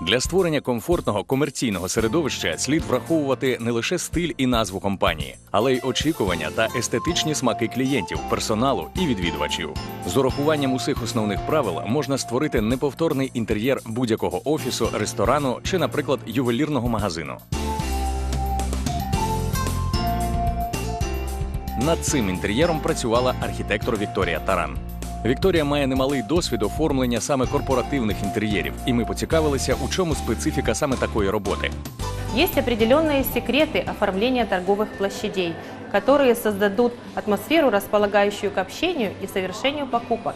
Для створення комфортного комерційного середовища слід враховувати не лише стиль і назву компанії, але й очікування та естетичні смаки клієнтів, персоналу і відвідувачів. З урахуванням усіх основних правил можна створити неповторний інтер'єр будь-якого офісу, ресторану чи, наприклад, ювелірного магазину. Над цим інтер'єром працювала архітектор Вікторія Таран. Вікторія має немалий досвід оформлення саме корпоративних інтер'єрів, і ми поцікавилися, у чому специфіка саме такої роботи. Есть определенные секреты оформления торговых площадей, которые создадут атмосферу, располагающую к общению и совершению покупок.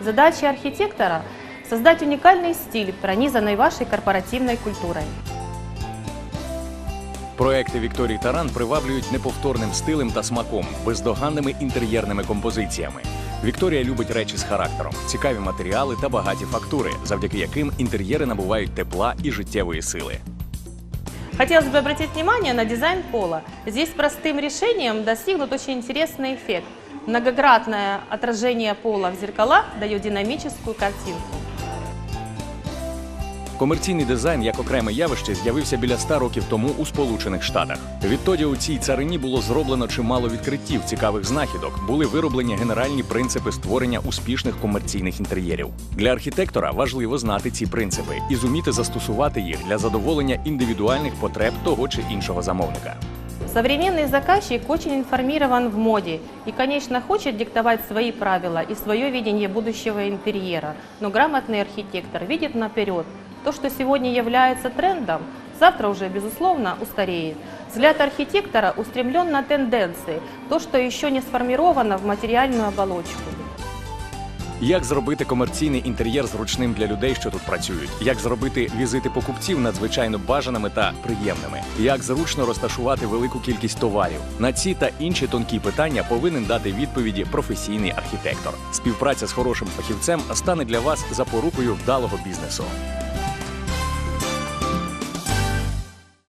Задача архитектора – создать уникальный стиль, пронизанный вашей корпоративной культурой. Проекти Вікторії Таран приваблюють неповторним стилем та смаком, бездоганними інтер'єрними композиціями. Вікторія любить речі з характером, цікаві матеріали та багаті фактури, завдяки яким інтер'єри набувають тепла і життєвої сили. Хотелось бы обратить внимание на дизайн пола. Здесь простым решением достигнут очень интересный эффект. Многогранное отражение пола в зеркала дает динамическую картинку. Комерційний дизайн як окреме явище з'явився біля 100 років тому у Сполучених Штатах. Відтоді у цій царині було зроблено чимало відкриттів цікавих знахідок. Були вироблені генеральні принципи створення успішних комерційних інтер'єрів. Для архітектора важливо знати ці принципи і зуміти застосувати їх для задоволення індивідуальних потреб того чи іншого замовника. Современный заказчик очень информирован в моде и, конечно, хочет диктовать свои правила и свое видение будущего интерьера. Но грамотный архитектор видит наперед. То, что сегодня является трендом, завтра уже, безусловно, устареет. Взгляд архитектора устремлен на тенденции, то, что еще не сформировано в материальную оболочку. Як зробити комерційний інтер'єр зручним для людей, що тут працюють? Як зробити візити покупців надзвичайно бажаними та приємними? Як зручно розташувати велику кількість товарів? На ці та інші тонкі питання повинен дати відповіді професійний архітектор. Співпраця з хорошим фахівцем стане для вас запорукою вдалого бізнесу.